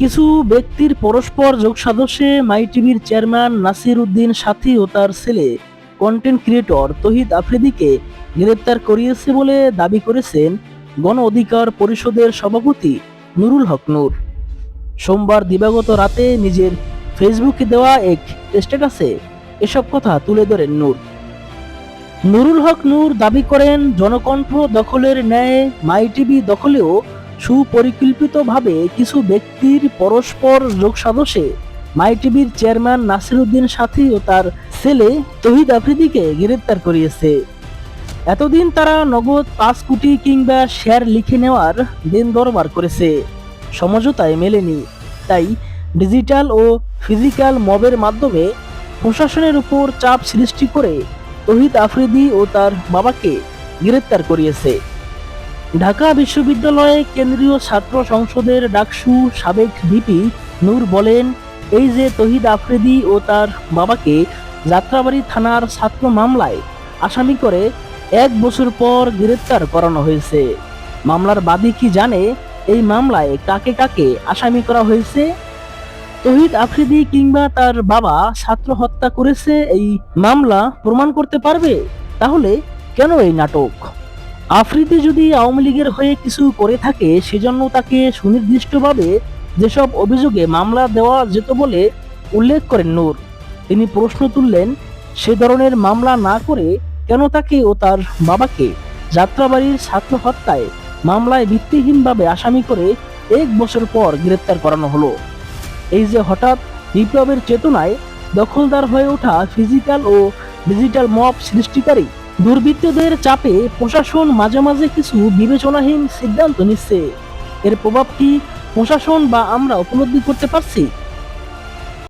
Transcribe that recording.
কিছু ব্যক্তির পরস্পর যোগসাদস্যে মাই টিভির চেয়ারম্যান নাসির উদ্দিন সাথী ও তার ছেলে কন্টেন্ট ক্রিয়েটর তহিদ আফ্রিদিকে গ্রেপ্তার করিয়েছে বলে দাবি করেছেন গণ অধিকার পরিষদের সভাপতি নুরুল হক নূর। সোমবার দিবাগত রাতে নিজের ফেসবুকে দেওয়া এক স্ট্যাটাসে এসব কথা তুলে ধরেন নূর। নুরুল হক নূর দাবি করেন, জনকণ্ঠ দখলের ন্যায় মাই টিভি দখলেও সুপরিকল্পিতভাবে কিছু ব্যক্তির পরস্পর যোগসাদস্যে মাই টিভির চেয়ারম্যান নাসিরুদ্দিন সাথী ও তার ছেলে তহিদ আফ্রিদিকে গ্রেপ্তার করিয়েছে। এতদিন তারা নগদ পাঁচ কোটি কিংবা শেয়ার লিখে নেওয়ার দিন দরবার করেছে। সমঝোতায় মেলেনি। তাই ডিজিটাল ও ফিজিক্যাল মবের মাধ্যমে প্রশাসনের উপর চাপ সৃষ্টি করে তহিদ আফ্রিদি ও তার বাবাকে গ্রেপ্তার করিয়েছে। ঢাকা বিশ্ববিদ্যালয়ে কেন্দ্রীয় ছাত্র সংসদের ডাকসু সাবেক ভিপি নূর বলেন, এই যে তহিদ আফ্রিদি ও তার বাবাকে যাত্রাবাড়ি থানার ছাত্র মামলায় আসামি করে এক বছর পর গ্রেপ্তার করানো হয়েছে। মামলার বাদী কি জানে? এই মামলায় কাকে কাকে আসামি করা হয়েছে? তহিদ আফ্রিদি কিংবা তার বাবা ছাত্র হত্যা করেছে, এই মামলা প্রমাণ করতে পারবে? তাহলে কেন এই নাটক? আফ্রিদি যদি আওয়ামী লীগের হয়ে কিছু করে থাকে, সেজন্য তাকে সুনির্দিষ্টভাবে যেসব অভিযোগে মামলা দেওয়া যেত বলে উল্লেখ করেন নূর। তিনি প্রশ্ন তুললেন, সে ধরনের মামলা না করে কেন তাকে ও তার বাবাকে যাত্রাবাড়ির ছাত্র হত্যায় মামলায় ভিত্তিহীনভাবে আসামি করে এক বছর পর গ্রেপ্তার করানো হলো। এই যে হঠাৎ বিপ্লবের চেতনায় দখলদার হয়ে ওঠা ফিজিক্যাল ও ডিজিটাল মব সৃষ্টিকারী দুর্বৃত্তদের চাপে প্রশাসন মাঝে মাঝে কিছু বিবেচনাহীন সিদ্ধান্ত নিচ্ছে। এর প্রভাব কি প্রশাসন বা আমরা উপলব্ধি করতে পারছি?